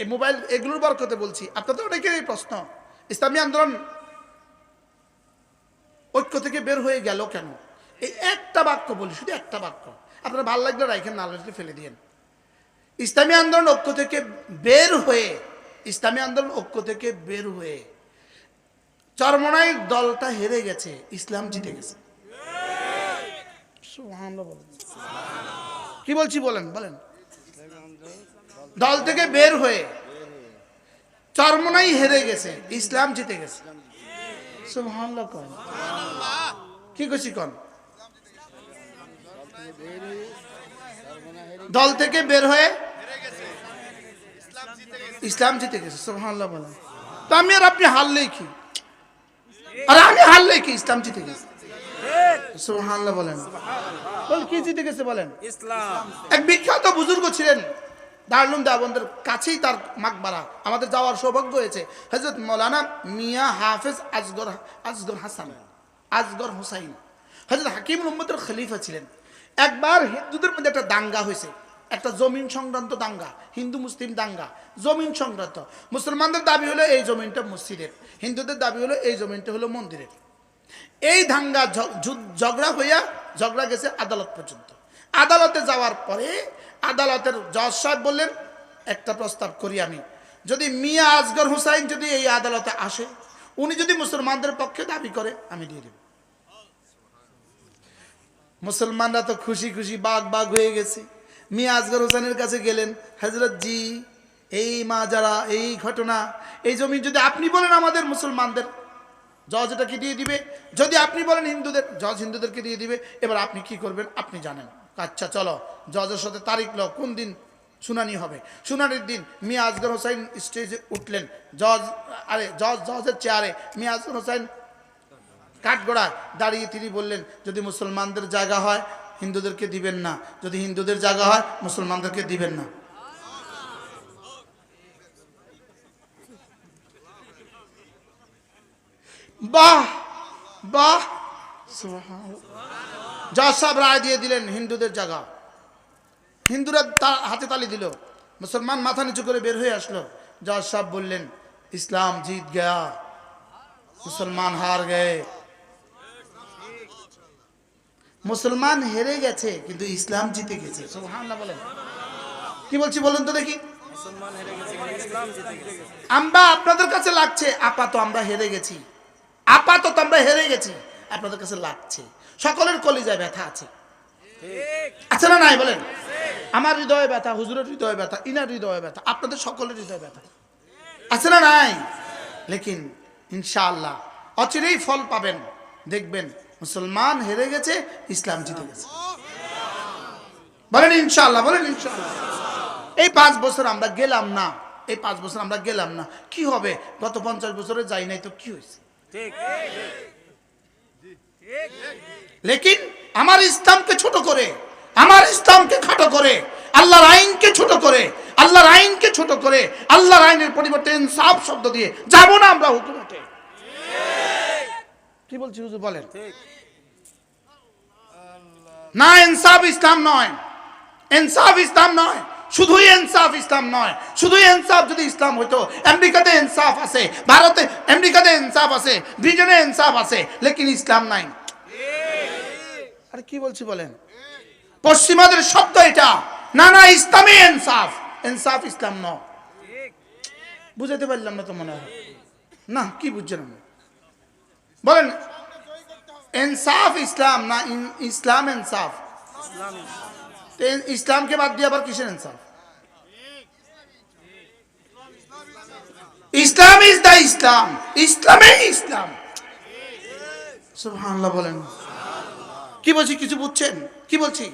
এই মোবাইল এগুলোর বরকতে বলছি। আপনাদের অনেকের এই প্রশ্ন ইসলামী আন্দোলন ঐক্য থেকে বের হয়ে গেল কেন? এই একটা বাক্য বলি শুধু একটা বাক্য। আপনারা ভালো লাগলে রাইখেন না লাগলে ফেলে দিয়েন। ইসলামী আন্দোলন ঐক্য থেকে বের হয়ে ইসলামী আন্দোলন ঐক্য থেকে বের হয়ে চরমনাই দলটা হেরে গেছে ইসলাম জিতে গেছে। কি বলছি বলেন বলেন। দল থেকে বের হয়ে চরমনাই হেরে গেছে ইসলাম জিতে গেছে। কি কইছি কন? দল থেকে বের হয়ে ইসলাম জিতে গেছে সুবহানাল্লাহ বলেন। তো আমি আর আপনি হারলেই কি? আর আমি হারলেই কি? ইসলাম জিতে গেছে। সুবহানাল্লাহ বলেন। বল কি জিতে গেছে বলেন? ইসলাম। এক বিখ্যাত বুজুর্গ ছিলেন। দারুল দেওবন্দের কাছেই তার মাকবারা। আমাদের যাওয়ার সৌভাগ্য হয়েছে। হজরত মৌলানা মিয়া হাফেজ আজগর আজগর হাসান, আজগর হুসাইন। হজরত হাকিম মোহাম্মদের খলিফা ছিলেন। একবার হিন্দুদের মধ্যে একটা দাঙ্গা হয়েছে। একটা জমিন সংক্রান্ত দাঙ্গা, হিন্দু মুসলিম দাঙ্গা, জমিন সংক্রান্ত। মুসলমানদের দাবি হলো এই জমিনটা মসজিদের। হিন্দুদের দাবি হলো এই জমিনটা হলো মন্দিরের। এই দাঙ্গা ঝগড়া হইয়া ঝগড়া গেছে আদালত পর্যন্ত। আদালতে যাওয়ার পরে আদালতের জজ সাহেব বললেন, একটা প্রস্তাব করি আমি। যদি মিয়া আজগর হুসাইন যদি এই আদালতে আসে, উনি যদি মুসলমানদের পক্ষে দাবি করে, আমি দিয়ে দেব। মুসলমানরা তো খুশি খুশি বাঘ বাঘ হয়ে গেছে। মিয়া আজগর হোসেনের কাছে গেলেন হজরত জি, এই মা যারা এই ঘটনা, এই জমি যদি আপনি বলেন আমাদের মুসলমানদের, জজ এটাকে দিয়ে দিবে? যদি আপনি বলেন হিন্দুদের, জজ হিন্দুদেরকে দিয়ে দিবে। এবার আপনি কি করবেন? আপনি জানেন। আচ্ছা চলো। জজের সাথে তারিখ লো কোন দিন শুনানি হবে? শুনানির দিন মিয়া আজগর হোসাইন স্টেজে উঠলেন। জজ, আরে, জজ, জজের চেয়ারে মিয়া আজগর হোসাইন কাঠগড়ায় দাঁড়িয়ে তিনি বললেন, যদি মুসলমানদের জায়গা হয়, হিন্দুদেরকে দিবেন না। যদি হিন্দুদের জায়গা হয়, মুসলমানদেরকে দিবেন না। বাহ বাহ। জজ সাহেব রায় দিয়ে দিলেন হিন্দুদের জায়গা। হিন্দুরা তা- হাতে তালি দিল। মুসলমান মাথা নিচু করে বের হয়ে আসলো। জজ সাহেব বললেন, ইসলাম জিত গয়া। মুসলমান হার গয়ে। মুসলমান হেরে গেছে, কিন্তু ইসলাম জিতে গেছে। বলেন। কি বলছি বলেন তো দেখি। আমরা আপনাদের কাছে লাগছে? আপাতত আমরা হেরে গেছি। আপাতত আমরা হেরে গেছি। আপনাদের কাছে লাগছে। সকলের কলিজায় ব্যথা আছে। আছে না নাই বলেন? আমার হৃদয়ে ব্যথা হুজুরের হৃদয়ে ব্যথা ইনার হৃদয়ে ব্যথা আপনাদের সকলের হৃদয়ে ব্যথা। আছে না নাই? লেকিন ইনশাআল্লাহ অচিরেই ফল পাবেন। দেখবেন মুসলমান হেরে গেছে ইসলাম জিতে গেছে। বলেন ইনশাআল্লাহ বলেন ইনশাআল্লাহ। এই পাঁচ বছর আমরা গেলাম না এই পাঁচ বছর আমরা গেলাম না। কি হবে? গত পঞ্চাশ বছরে যাই নাই তো কি হয়েছে? ঠিক। লেকিন আমার ইসলামকে ছোট করে, আমার ইসলামকে খাটো করে, আল্লাহর আইনকে ছোট করে, আল্লাহর আইনকে ছোট করে, আল্লাহর আইনের পরিবর্তে ইনসাফ শব্দ দিয়ে যাব না আমরা হুকুমতে। কি বলছি হুজুর বলেন? না, ইনসাফ ইসলাম নয়। ইনসাফ ইসলাম নয়। শুধুই ইনসাফ ইসলাম নয়। শুধুই ইনসাফ যদি ইসলাম হইতো, আমেরিকাতে ইনসাফ আছে, ভারতে, আমেরিকাতে ইনসাফ আছে, ব্রিটেনে ইনসাফ আছে, লেকিন ইসলাম নাই। আরে কি বলছি বলেন? পশ্চিমাদের শব্দ এটা। না না ইসলামই ইনসাফ। ইনসাফ ইসলাম ন। বুঝাতে পারলাম না তো মনে হয়। না, কি বুঝছেন? বলেন, ইনসাফ ইসলাম না ইসলাম ইনসাফ? ইসলাম ইসলামকে বাদ দিয়ে আবার কিসের ইনসাফ? Islam is the Islam. ইসলামে ইসলাম। সুবহানাল্লাহ বলেন। কি বলছি, কিছু বুঝছেন? কি বলছি?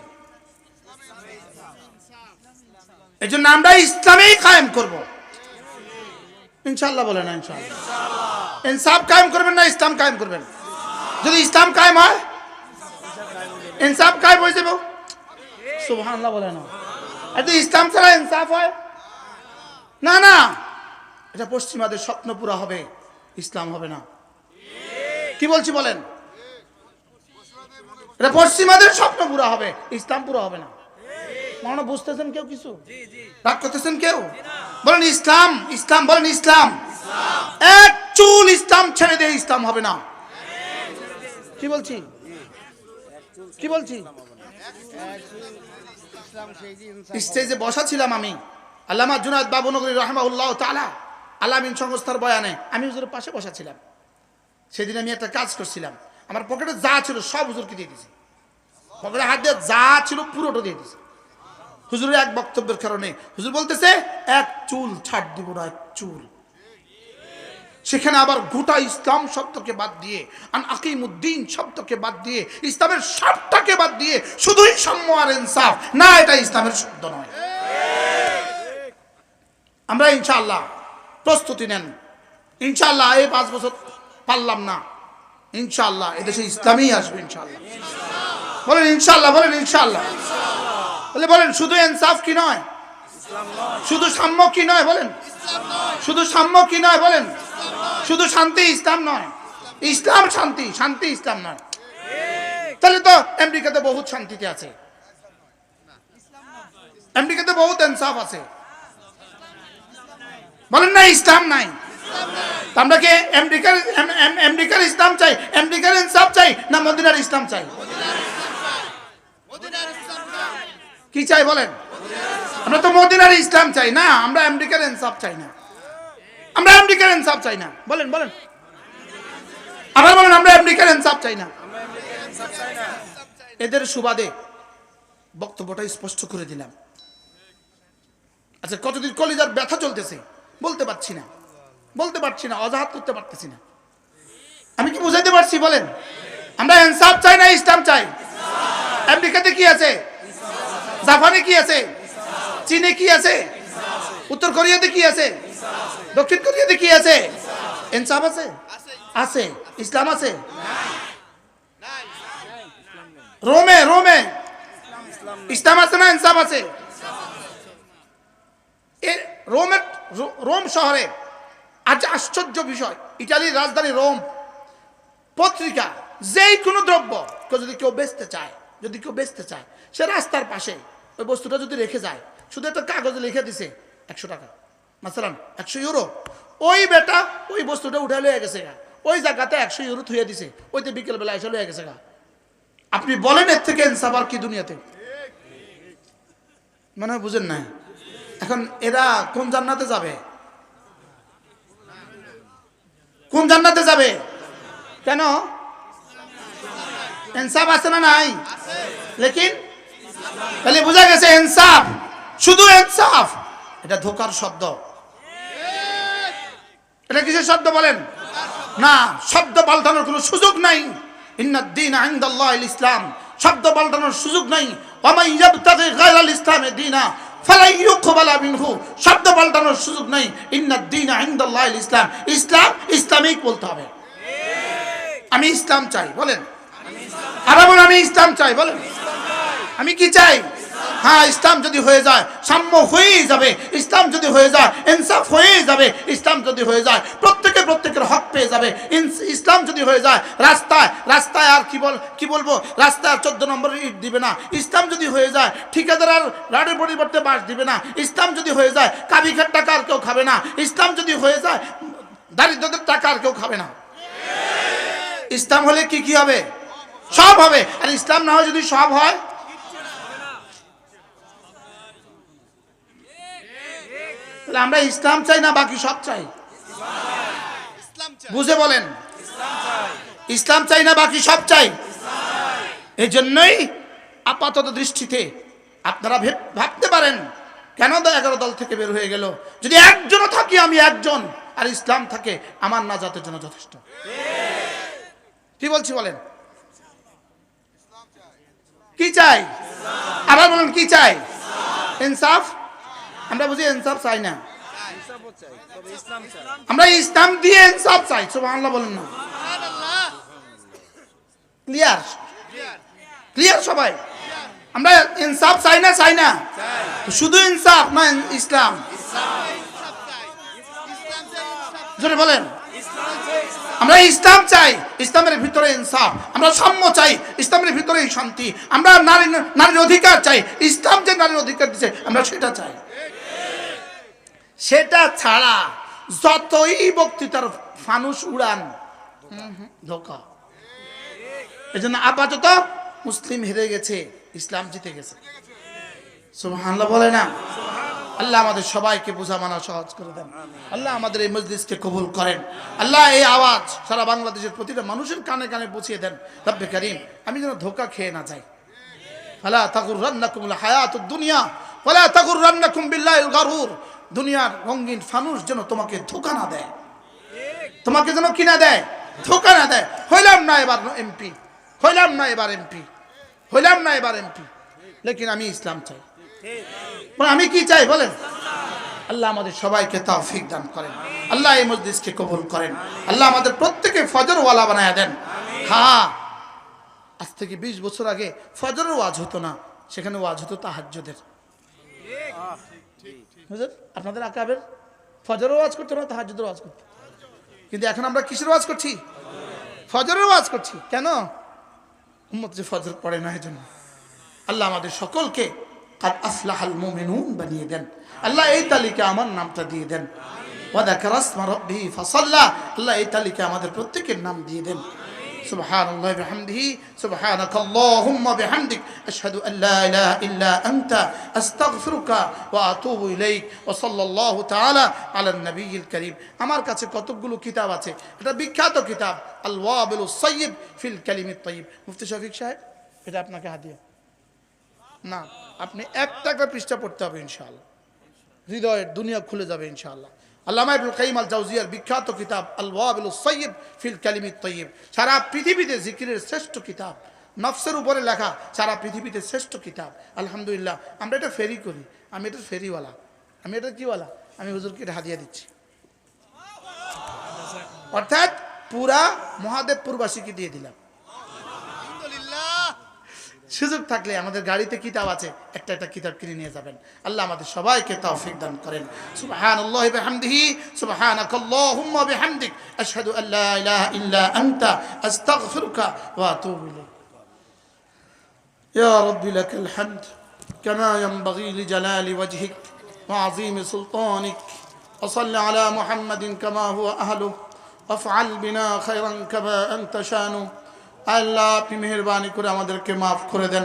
এই জন্য আমরা ইসলামেই কায়েম করব। ইনশাল্লাহ বলেন ইনশাল্লাহ ইনসাফ কায়েম করবেন না, ইসলাম কায়েম করবেন। যদি ইসলাম কায়েম হয়, ইনসাফ কায়েম হয়ে যাবে। সুবহানাল্লাহ বলে না। এত ইসলাম ছাড়া ইনসাফ হয়, না না। এটা পশ্চিমাদের স্বপ্ন পুরা হবে, ইসলাম হবে না। কি বলছি বলেন? এটা পশ্চিমাদের স্বপ্ন পুরা হবে ইসলাম পুরা হবে না। মনে বুঝতেছেন কেউ কিছু? রাগ করতেছেন কেউ? বলেন ইসলাম ইসলাম বলেন ইসলাম। এক চুল ইসলাম ছেড়ে দিয়ে ইসলাম হবে না। কি বলছি? কি বলছি? স্টেজে বসা ছিলাম আমি। আল্লামা জুনাদ বাবুনগরী রহমাউল্লাহ তালা আলামিন সংস্থার বয়ানে। আমি হুজুরের পাশে বসা ছিলাম। সেদিন আমি একটা কাজ করছিলাম। আমার পকেটে যা ছিল সব হুজুরকে দিয়ে দিয়েছি। পকেটে হাত দিয়ে যা ছিল পুরোটা দিয়ে দিয়েছি। হুজুরের এক বক্তব্যের কারণে হুজুর বলতেছে, এক চুল ছাড় দিব না, এক চুল। সেখানে আবার গোটা ইসলাম শব্দকে বাদ দিয়ে, আন আকিমুদ্দিন শব্দকে বাদ দিয়ে, ইসলামের সবটাকে বাদ দিয়ে শুধুই সাম্য আর ইনসাফ। না, এটা ইসলামের শব্দ নয়। আমরা ইনশাআল্লাহ প্রস্তুতি নেন। ইনশাআল্লাহ এই পাঁচ বছর পারলাম না। ইনশাআল্লাহ এদেশে ইসলামই আসবে ইনশাআল্লাহ। বলেন ইনশাল্লাহ বলেন ইনশাল্লাহ বলে বলেন, শুধু ইনসাফ কি নয়? শুধু সাম্য কি নয় বলেন? শুধু সাম্য কি নয় বলেন? শুধু শান্তি, ইসলাম নয়। ইসলাম শান্তি শান্তি, ইসলাম নয়। তাহলে তো আমেরিকাতে বহুত শান্তিতে আছে। আমেরিকাতে বহুত ইনসাফ আছে। বলেন না, ইসলাম নাই। আমরা কি আমেরিকার আম- আম- আমেরিকার ইসলাম চাই? আমেরিকার ইনসাফ চাই না মদিনার ইসলাম চাই? কি চাই বলেন? আমরা তো মদিনার ইসলাম চাই না আমরা আমেরিকার ইনসাফ চাই না। আমরা আমেরিকার ইনসাফ চাই না। বলেন বলেন। আবার বলেন আমরা আমেরিকার ইনসাফ চাই না। এদের সুবাদে বক্তব্যটা স্পষ্ট করে দিলাম। আচ্ছা কতদিন কলিজার ব্যথা চলতেছে? বলতে পারছি না। বলতে পারছি না, অজাহাত করতে পারতেছি না। আমি কি বুঝাইতে পারছি, বলেন? আমরা ইনসাফ চাই না ইসলাম চাই? আমেরিকাতে কি আছে? জাপানে কি আছে? চীনে কি আছে? উত্তর কোরিয়াতে কি আছে? দক্ষিণ কোরিয়াতে কি আছে? ইনসাফ আছে? আছে। ইসলাম আছে? রোমে রোমে। ইসলাম আছে না ইনসাফ আছে? রোমের রোম শহরে আজ আশ্চর্য বিষয়, ইটালির রাজধানী রোম, পত্রিকা যেই কোনো দ্রব্য যদি কেউ বেচতে চায়, যদি কেউ বেচতে চায়, সে রাস্তার পাশে ওই বস্তুটা যদি রেখে যায়, শুধু একটা কাগজে লিখে দিছে, একশো টাকা মাসালান একশো ইউরো। ওই বেটা ওই বস্তুটা উঠে লয়ে গেছে গা, ওই জায়গাতে একশো ইউরো থুয়ে দিছে, ওইতে বিকেলবেলা এসে লয়ে গেছে গা। আপনি বলেন এর থেকে ইনসাফ আর কি দুনিয়াতে? মনে বুঝেন না এখন এরা কোন জান্নাতে যাবে? কোন জান্নাতে যাবে? কেন? ইনসাফ আছে না নাই? লেকিন? তাহলে বোঝা গেছে ইনসাফ, শুধু ইনসাফ। এটা ধোকার শব্দ। এটা কিসের শব্দ বলেন? না, শব্দ পাল্টানোর কোনো সুযোগ নাই। ইসলাম। শব্দ পাল্টানোর সুযোগ নাই। ওমাই ইসলামে দিনা শব্দ পাল্টানোর সুযোগ নাই। ইন্নাদ্দিন আইন্দাল্লাহ ইসলাম। ইসলাম ইসলামিক বলতে হবে। আমি ইসলাম চাই, বলেন। আর আমি ইসলাম চাই, বলেন। আমি কি চাই? হ্যাঁ ইসলাম যদি হয়ে যায়, সাম্য হয়েই যাবে। ইসলাম যদি হয়ে যায়, ইনসাফ হয়েই যাবে। ইসলাম যদি হয়ে যায়, প্রত্যেকে প্রত্যেকের হক পেয়ে যাবে। ইসলাম যদি হয়ে যায়, রাস্তায় রাস্তায় আর কি বল কি বলব? রাস্তায় আর চোদ্দ নম্বরের ইট দিবে না। ইসলাম যদি হয়ে যায়, ঠিকাদার আর রাডের পরিবর্তে বাস দিবে না। ইসলাম যদি হয়ে যায়, কাবিখার টাকা আর কেউ খাবে না। ইসলাম যদি হয়ে যায়, দারিদ্রদের টাকা আর কেউ খাবে না। ইসলাম হলে কি কি হবে? সব হবে। আর ইসলাম না হয় যদি সব হয় তাহলে আমরা ইসলাম চাই না বাকি সব চাই? বুঝে বলেন। ইসলাম চাই না বাকি সব চাই? এই জন্যই আপাতত দৃষ্টিতে আপনারা ভেব- ভাবতে পারেন, কেন এগারো দল থেকে বের হয়ে গেল? যদি একজনও থাকি আমি একজন, আর ইসলাম থাকে, আমার নাজাতের জন্য যথেষ্ট। কি বলছি বলেন? কি চাই? আবার বলেন, কি চাই? ইনসাফ? আমরা বুঝি ইনসাফ চাই না। আমরা ইসলাম দিয়ে ইনসাফ চাই সুবহানাল্লাহ বলেন না। ক্লিয়ার ক্লিয়ার সবাই? আমরা ইনসাফ চাই না চাই না? শুধু ইনসাফ না ইসলাম। জোরে বলেন। আমরা ইসলাম চাই ইসলামের ভিতরে ইনসাফ। আমরা সাম্য চাই ইসলামের ভিতরে শান্তি। আমরা নারী নারীর অধিকার চাই। ইসলাম যে নারীর অধিকার দিচ্ছে আমরা সেটা চাই। সেটা ছাড়া যতই বক্তৃতার ফানুস উড়ান, ধোকা। এই জন্য আপাতত মুসলিম হেরে গেছে, ইসলাম জিতে গেছে। বলে না? আল্লাহ আমাদের সবাইকে বোঝা মানা সহজ করে দেন। আল্লাহ আমাদের এই মজলিসকে কবুল করেন। আল্লাহ এই আওয়াজ সারা বাংলাদেশের প্রতিটা মানুষের কানে কানে পৌঁছিয়ে দেন। রব্বে করিম, আমি যেন ধোকা খেয়ে না যাই। ফালা তাকুর রান্নাকুমুল হায়াত দুনিয়া, ফালা তাকুর রান্নাকুম বিল্লাহিল গারুর। দুনিয়ার রঙিন ফানুস যেন তোমাকে ধোকা না দেয়। তোমাকে যেন কিনা দেয়? ধোকা না দেয়। হইলাম না এবার এমপি। হইলাম না এবার এমপি। হইলাম না এবার এমপি। লেকিন আমি ইসলাম চাই। আমি কি চাই বলেন? আল্লাহ আমাদের সবাইকে তৌফিক দান করেন। আল্লাহ এই মজলিসকে কবুল করেন। আল্লাহ আমাদের প্রত্যেকে ফজরওয়ালা বানায় দেন। হ্যাঁ আজ থেকে বিশ বছর আগে ফজরের ওয়াজ হতো না। সেখানে ওয়াজ হতো তাহাজ্জুদের। হুজুর, আপনাদের আকাবের ফজরের ওয়াজ করতো না তাহাজ্জুদের ওয়াজ করতো কিন্তু এখন আমরা কিসের ওয়াজ করছি? ফজরের ওয়াজ করছি। কেন? উম্মত যে ফজর পড়ে না এই জন্য আল্লাহ আমাদের সকলকে কাদ আফলাহাল মুমিনুন বানিয়ে দেন। আল্লাহ এই তালিকা আমার নামটা দিয়ে দেন। ওয়াদাকার আসমা রাব্বিহি ফাসাল্লা। আল্লাহ এই তালিকা আমাদের প্রত্যেকের নাম দিয়ে দেন। سبحان الله بحمده سبحانك اللهم بحمدك أشهد أن لا إله إلا أنت أستغفرك وأتوب إليك وصلى الله تعالى على النبي الكريم আমার কাছে কতগুলো কিতাব আছে এটা বিখ্যাত কিতাব আল ওয়াবিল সাইয়্যিব ফিল কালিমিত তাইয়্যিব মুফতি শফিক সাহেব এটা আপনাকে হাদিয়া না আপনি একটা একটা পৃষ্ঠা পড়তে হবে ইনশাআল্লাহ হৃদয়ের দুনিয়া খুলে যাবে ইনশাআল্লাহ আল্লামা ইবনুল কাইম আল জাউজিয়ার বিখ্যাত কিতাব আল ওয়াবিল সাইয়্যিব ফিল কালিমিত তাইয়্যিব সারা পৃথিবীতে জিকিরের শ্রেষ্ঠ কিতাব। নফসের উপরে লেখা সারা পৃথিবীতে শ্রেষ্ঠ কিতাব। আলহামদুলিল্লাহ, আমরা এটা ফেরি করি। আমি এটা ফেরিওয়ালা। আমি এটা কিওয়ালা? আমি হুজুরকে এটা হাদিয়া দিচ্ছি। অর্থাৎ পুরা মহাদেবপুরবাসীকে দিয়ে দিলাম। সুযোগ থাকলে আমাদের গাড়িতে কিতাব আছে একটা একটা কিতাব কিনে নিয়ে যাবেন আল্লাহ আমাদের সবাইকে তৌফিক দান করেন সুবহানাল্লাহি বিহামদিহি সুবহানাকাল্লাহুম্মা বিহামদিক আশহাদু আল্লা ইলাহা ইল্লা আনতা আস্তাগফিরুকা ওয়া আতুবু ইলাইক يا رب لك الحمد كما ينبغي لجلال وجهك وعظيم سلطانك وصل على محمد كما هو أهله وافعل بنا خيرا كما أنت شانه আল্লাহ, আপনি মেহরবানি করে আমাদেরকে মাফ করে দেন।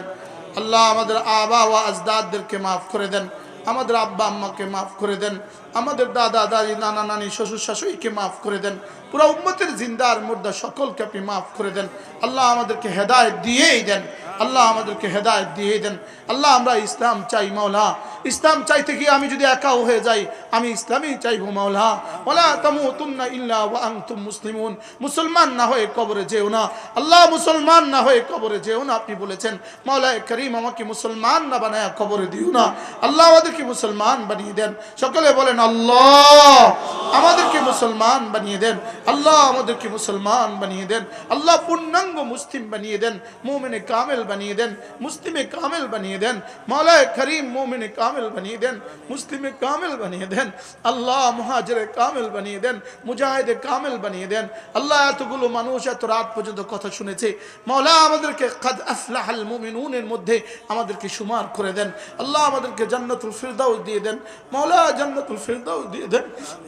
আল্লাহ, আমাদের আবা ও আজদাদদেরকে মাফ করে দেন। আমাদের আব্বা আম্মাকে মাফ করে দেন। আমাদের দাদা, দাদি, নানা, নানি, শ্বশুর শাশুড়িকে মাফ করে দেন। পুরো উম্মতের জিন্দার মুর্দা সকলকে আপনি মাফ করে দেন। আল্লাহ, আমাদেরকে হেদায়ত দিয়েই দেন। আল্লাহ, আমাদেরকে হেদায়ত দিয়েই দেন। আল্লাহ, আমরা ইসলাম চাই, মাওলা। ইসলাম চাইতে গিয়ে আমি যদি একাও হয়ে যাই, আমি ইসলামই চাইব, মাওলা। ওলা তামুতুন্না ইল্লা ওয়া আনতুম মুসলিমুন। মুসলমান না হয়ে কবরে যেও না। আল্লাহ মুসলমান না হয়ে কবরে যেও না, আপনি বলেছেন মাওলা করিম, আমাকে মুসলমান না বানায় কবরে দিও না। আল্লাহ আমাদেরকে মুসলমান বানিয়ে দেন। সকলে বলেন, আল্লাহ আমাদেরকে মুসলমান বানিয়ে দেন। আল্লাহ আমাদেরকে মুসলমান বানিয়ে দেন। আল্লাহ পূর্ণাঙ্গ মুসলিম বানিয়ে দেন। মোমেনে কামেল বানিয়ে দেন। মুসলিমে কামেল বানিয়ে দেন। মাওলায় করিম, মোমেনে কামেল বানিয়ে দেন, মুসলিমে কামেল বানিয়ে দেন, আল্লাহ মুহাজিরে কামেল বানিয়ে দেন, মুজাহিদে কামেল বানিয়ে দেন। আল্লাহ এতগুলো মানুষ এত রাত পর্যন্ত কথা শুনেছে। মাওলা আমাদেরকে কাদ আফলাহাল মুমিনুনের মধ্যে আমাদেরকে সুমার করে দেন। আল্লাহ আমাদেরকে জান্নাতুল ফিরদাউস দিয়ে দেন। মাওলা জান্নাতুল ফিরদাউস দিয়ে দেন।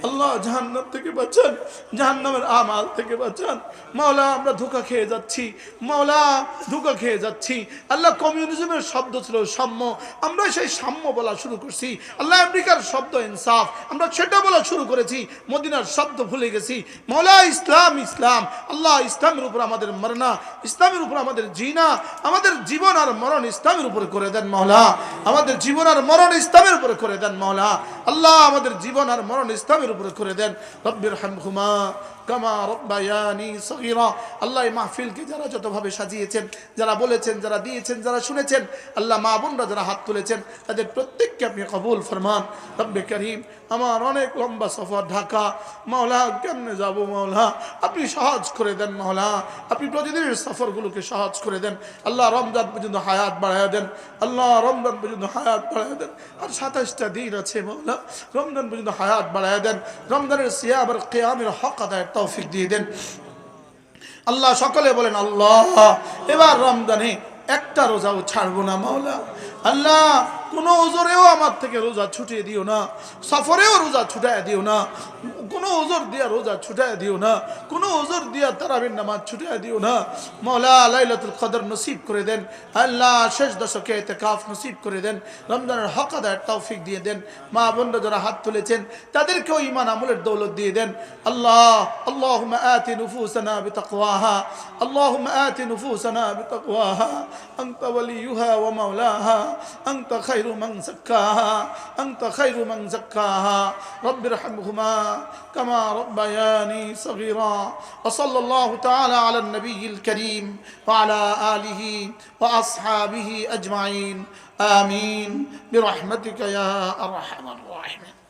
আল্লাহ জাহান্নাম থেকে বাঁচান, জাহান্নামের আমাল থেকে বাঁচান। মাওলা আমরা ধোকা খেয়ে যাচ্ছি মাওলা ধোকা খেয়ে যাচ্ছি। আল্লাহ কমিউনিজমের শব্দ ছিল সাম্য। আমরা সেই সাম্য বলা শুরু করছি। আল্লাহ আমেরিকার শব্দ ইনসাফ। আমরা সেটা বলা শুরু করেছি। মদিনার শব্দ ভুলে গেছি। মৌলা ইসলাম ইসলাম। আল্লাহ ইসলামের উপর আমাদের মরনা, ইসলামের উপর আমাদের জিনা, আমাদের জীবন আর মরণ ইসলামের উপরে করে দেন মহলা আমাদের জীবন আর মরণ ইসলামের উপরে করে দেন মহলা আল্লাহ আমাদের জীবন আর মরণ ইসলামের উপরে করে দেন। রব্বির হামহুমা কামা রব্বায়ানি সগীরা। আল্লাহ এই মাহফিলকে যারা যতভাবে সাজিয়েছেন, যারা বলেছেন, যারা দিয়েছেন, যারা শুনেছেন, আল্লাহ মা বোনরা যারা হাত তুলেছেন, তাদের প্রত্যেককে আপনি কবুল ফরমান, রব্বে করিম, আমার অনেক লম্বা সফর ঢাকা। মাওলা, কেমনে যাব মাওলা? আপনি সহজ করে দেন মাওলা। আপনি প্রতিদিনের সফরগুলোকে সহজ করে দেন। আল্লাহ রমজান পর্যন্ত হায়াত বাড়ায় দেন। আল্লাহ রমজান পর্যন্ত হায়াত বাড়ায় দেন। আর সাতাশটা দিন আছে মাওলা, রমজান পর্যন্ত হায়াত বাড়ায় দেন। রমজানের সিয়াব আর কেয়ামের হক আদায়ের তৌফিক দিয়ে দেন। আল্লাহ সকলে বলেন, আল্লাহ, এবার রমজানে একটা রোজাও ছাড়বো না মাওলা। আল্লাহ কোনো ওজোরেও আমার থেকে রোজা ছুটিয়ে দিও না সফরেও রোজা ছুটায় দিও না। কোনো ওজোর দিয়া রোজা ছুটায় দিও না কোনো ওজোর দিয়া তারাবির নামাজ ছুটায় দিও না মৌলা লাইলাতুল কদর নসিব করে দেন আল্লাহ শেষ দশকে এতেকাফ নসিব করে দেন রমজানের হক আদায়ের তৌফিক দিয়ে দেন মা বোনরা যারা হাত তুলেছেন তাদেরকেও ইমান আমলের দৌলত দিয়ে দেন আল্লাহ اللهم آت نفوسنا بتقواها اللهم آت نفوسنا بتقواها أنت وليها ومولاها أنت خير من زكاها أنت خير من زكاها رب ارحمهما كما ربياني صغيرا وصلى الله تعالى على النبي الكريم وعلى آله وأصحابه أجمعين. آمين. برحمتك يا أرحم الراحمين.